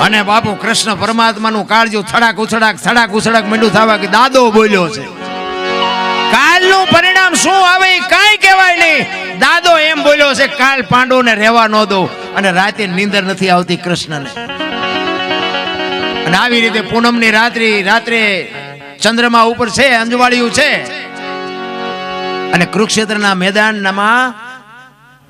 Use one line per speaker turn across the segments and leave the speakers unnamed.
અને બાપુ કૃષ્ણ પરમાત્માનું કાળજું થડાક ઉછડાક થડાક ઉછડાક મીંડું થવા કે દાદો બોલ્યો છે. કાલનું પરિણામ શું આવે કાંઈ કહેવાય નહીં. દાદો એમ બોલ્યો છે, કાલ પાંડવોને રહેવા ન દો અને રાતે નીંદર નથી આવતી કૃષ્ણને. અને આવી રીતે પૂનમની રાત્રિ, રાત્રે ચંદ્રમા ઉપર છે, અંજવાળિયું છે. અને કુરુક્ષેત્રના મેદાનમાં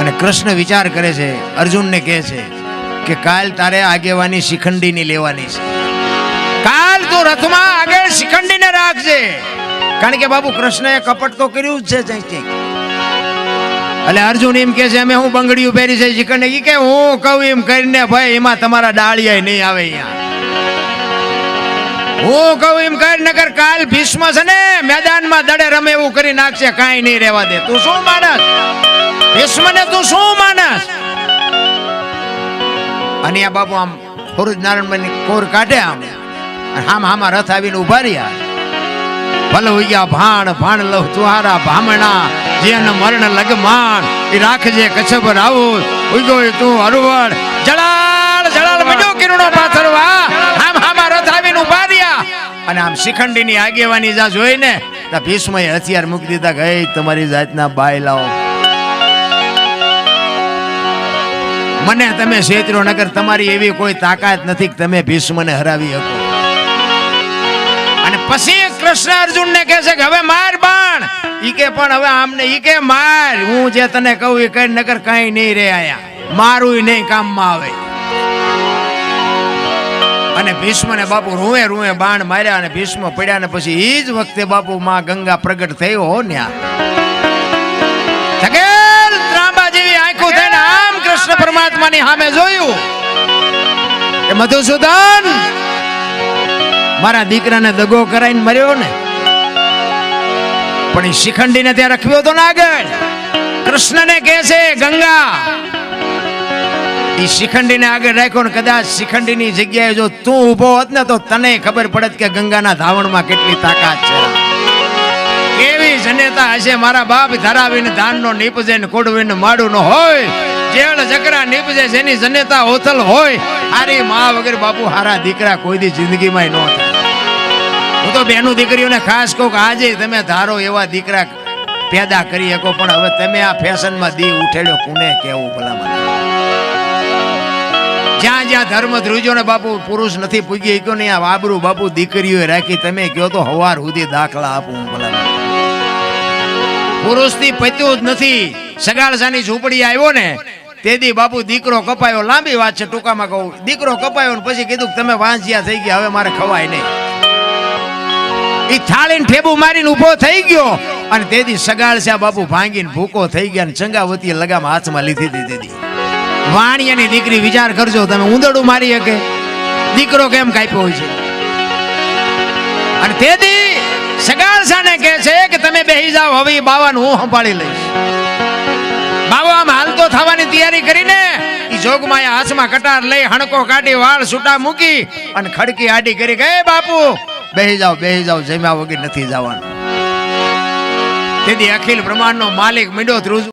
અને કૃષ્ણ વિચાર કરે છે, અર્જુનને કહે છે કે કાલ તારે આગેવાની શિખંડીની લેવાની છે. કાલ તું રથમાં આગળ શિખંડીને રાખજે. કારણ કે બાબુ કૃષ્ણએ કપટ તો કર્યું જ છે ક્યાંક એટલે અર્જુન એમ કે છે, અમે હું બંગડીયું પહેરી છે શિખંડી. કે હું કહું એમ કરીને ભાઈ એમાં તમારા ડાળિયા નહીં આવે અહીંયા. હું કહું એમ કર નગર કાલ ભીષ્મ છે ને, મેદાનમાં દડે રમે એવું કરી નાખશે, કાંઈ નહીં રહેવા દે. તું શું માનસ? ભીષ્મને તું શું માનસ? અને આ બાપુ આમ ફોરુજ નારાયણ કોર કાઢે આમ. હામ હામા રથ આવીને ઊભા રહ્યા. ભલે ઉગ્યા ભાણ ભાણ લવ તુહારા ભામણા જેન મરણ લગમાણ, એ રાખજે કચ્છ પર આવું. ઉગ્યો તું હરવડ જળાળ જળાલ અને આમ શિખંડીની આગેવાની જા જોઈને તો ભીષ્મએ હથિયાર મૂકી દીધા ગઈ તમારી જાતના બાય લાવો મને તમે શેત્રો નગર, તમારી એવી કોઈ તાકાત નથી કે તમે ભીષ્મને હરાવી શકો. અને પછી કૃષ્ણ અર્જુન ને કહે છે કે, હવે માર બાણ. ઈ કે, પણ હવે આમને ઈ કે, માર. હું જે તને કહું એ કઈ નગર કઈ નહીં રે આયા. મારું નહીં કામમાં આવે. અને ભીષ્મ ને બાપુ રૂએ રૂએ બાણ માર્યા અને ભીષ્મ પડ્યા ને પછી એ જ વખતે બાપુ માં ગંગા પ્રગટ થયો હો ન્યા. ત્રાંબા જેવી સામે જોયું કે મધુસૂદન, મારા દીકરાને દગો કરાઈને મર્યો ને. પણ એ શિખંડીને ત્યાં રખ્યો તો ને આગળ કૃષ્ણને કહે છે, ગંગા એ શિખંડીને આગળ રાખ્યો ને કદાચ શિખંડીની જગ્યાએ જો તું ઊભો હોત ને તો તને ખબર પડત કે ગંગાના ધાવણમાં કેટલી તાકાત છે. કેવી જનેતા હશે મારા બાપ ધરાવીને ધાનનો નીપજે ને કોડવીને માડું નો હોય. જેળ જકરા નીપજે જેની જનેતા ઓથલ હોય. હારી મા વગર બાપુ હારા દીકરા કોઈ દી જિંદગીમાં ન થાય. હું તો બેનું દીકરીઓને ખાસ કહું કે આજે તમે ધારો એવા દીકરા પેદા કરી શકો, પણ હવે તમે આ ફેશનમાં દી ઉઠેલો કોને કેવું ભલા મને જ્યાં જ્યાં ધર્મ ધ્રુજો ને બાપુ પુરુષ નથી પૂગી ગયો ને આ વાબરું બાપુ દીકરીઓ રાખી તમે કયો તો હવાર સુધી દાખલા આપું ભલા પુરુષથી પત્યું જ નથી. સગાળસાની ઝૂંપડી આવ્યો ને તેથી બાપુ દીકરો કપાયો. લાંબી વાત છે ટૂંકામાં કહું. દીકરો કપાયો ને પછી કીધું તમે વાંચ્યા થઈ ગયા, હવે મારે ખવાય નહીં. ઈ થાળીને ઠેબુ મારીને ઊભો થઈ ગયો અને તેથી સગાળસ્યા બાપુ ભાંગીને ભૂકો થઈ ગયા ને ચંગાવતી લગામ હાથમાં લીધી હતી તેથી વાણિયાની દીકરી વિચાર કરજો, તમે ઉંદરડું મારી શકે. દીકરો કેમ કાપ્યો હોય છે? અને તેથી સગાળસાને કહે છે કે તમે બેહી જાઓ, હવે બાવાનું હું સંભાળી લઈશ. બાવો, આમ હાલતો થવાની તૈયારી કરીને જોગમાયા હાથમાં કટાર લઈ હણકો કાઢી, વાળ છૂટા મૂકી અને ખડકી આડી કરી કે બાપુ, બેહી જાઓ બેહી જાઓ, જમ્યા વગર નથી જવાનું. તેથી અખિલ બ્રહ્માંડનો માલિક મીંડો ધ્રુજ